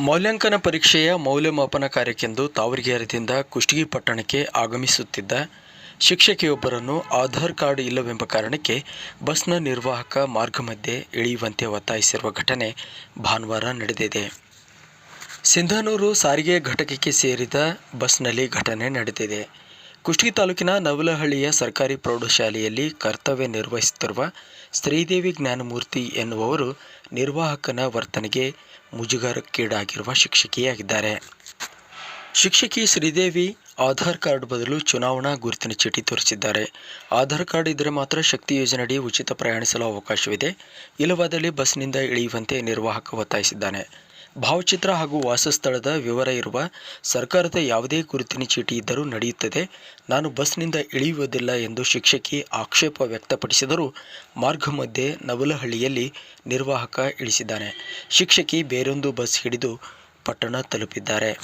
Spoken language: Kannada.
ಮೌಲ್ಯಾಂಕನ ಪರೀಕ್ಷೆಯ ಮೌಲ್ಯಮಾಪನ ಕಾರ್ಯಕ್ಕೆಂದು ತಾವರಗೆರೆದಿಂದ ಕುಷ್ಟಗಿ ಪಟ್ಟಣಕ್ಕೆ ಆಗಮಿಸುತ್ತಿದ್ದ ಶಿಕ್ಷಕಿಯೊಬ್ಬರನ್ನು ಆಧಾರ್ ಕಾರ್ಡ್ ಇಲ್ಲವೆಂಬ ಕಾರಣಕ್ಕೆ ಬಸ್ನ ನಿರ್ವಾಹಕ ಮಾರ್ಗ ಮಧ್ಯೆ ಇಳಿಯುವಂತೆ ಒತ್ತಾಯಿಸಿರುವ ಘಟನೆ ಭಾನುವಾರ ನಡೆದಿದೆ. ಸಿಂಧನೂರು ಸಾರಿಗೆ ಘಟಕಕ್ಕೆ ಸೇರಿದ ಬಸ್ನಲ್ಲಿ ಘಟನೆ ನಡೆದಿದೆ. ಕುಷ್ಟಗಿ ತಾಲೂಕಿನ ನವಲಹಳ್ಳಿಯ ಸರ್ಕಾರಿ ಪ್ರೌಢಶಾಲೆಯಲ್ಲಿ ಕರ್ತವ್ಯ ನಿರ್ವಹಿಸುತ್ತಿರುವ ಶ್ರೀದೇವಿ ಜ್ಞಾನಮೂರ್ತಿ ಎನ್ನುವವರು ನಿರ್ವಾಹಕನ ವರ್ತನೆಗೆ ಮುಜುಗರಕ್ಕೀಡಾಗಿರುವ ಶಿಕ್ಷಕಿಯಾಗಿದ್ದಾರೆ. ಶಿಕ್ಷಕಿ ಶ್ರೀದೇವಿ ಆಧಾರ್ ಕಾರ್ಡ್ ಬದಲು ಚುನಾವಣಾ ಗುರುತಿನ ಚೀಟಿ ತೋರಿಸಿದ್ದಾರೆ. ಆಧಾರ್ ಕಾರ್ಡ್ ಇದ್ದರೆ ಮಾತ್ರ ಶಕ್ತಿ ಯೋಜನೆಯಡಿ ಉಚಿತ ಪ್ರಯಾಣಿಸಲು ಅವಕಾಶವಿದೆ. ಇಲ್ಲವಾದಲ್ಲಿ ಬಸ್ನಿಂದ ಇಳಿಯುವಂತೆ ನಿರ್ವಾಹಕ ಒತ್ತಾಯಿಸಿದ್ದಾನೆ. ಭಾವಚಿತ್ರ ಹಾಗೂ ವಾಸಸ್ಥಳದ ವಿವರ ಇರುವ ಸರ್ಕಾರದ ಯಾವುದೇ ಗುರುತಿನ ಚೀಟಿ ಇದ್ದರೂ ನಡೆಯುತ್ತದೆ. ನಾನು ಬಸ್ನಿಂದ ಇಳಿಯುವುದಿಲ್ಲ ಎಂದು ಶಿಕ್ಷಕಿ ಆಕ್ಷೇಪ ವ್ಯಕ್ತಪಡಿಸಿದರೂ ಮಾರ್ಗ ಮಧ್ಯೆ ನವಲಹಳ್ಳಿಯಲ್ಲಿ ನಿರ್ವಾಹಕ ಇಳಿಸಿದ್ದಾನೆ. ಶಿಕ್ಷಕಿ ಬೇರೊಂದು ಬಸ್ ಹಿಡಿದು ಪಟ್ಟಣ ತಲುಪಿದ್ದಾರೆ.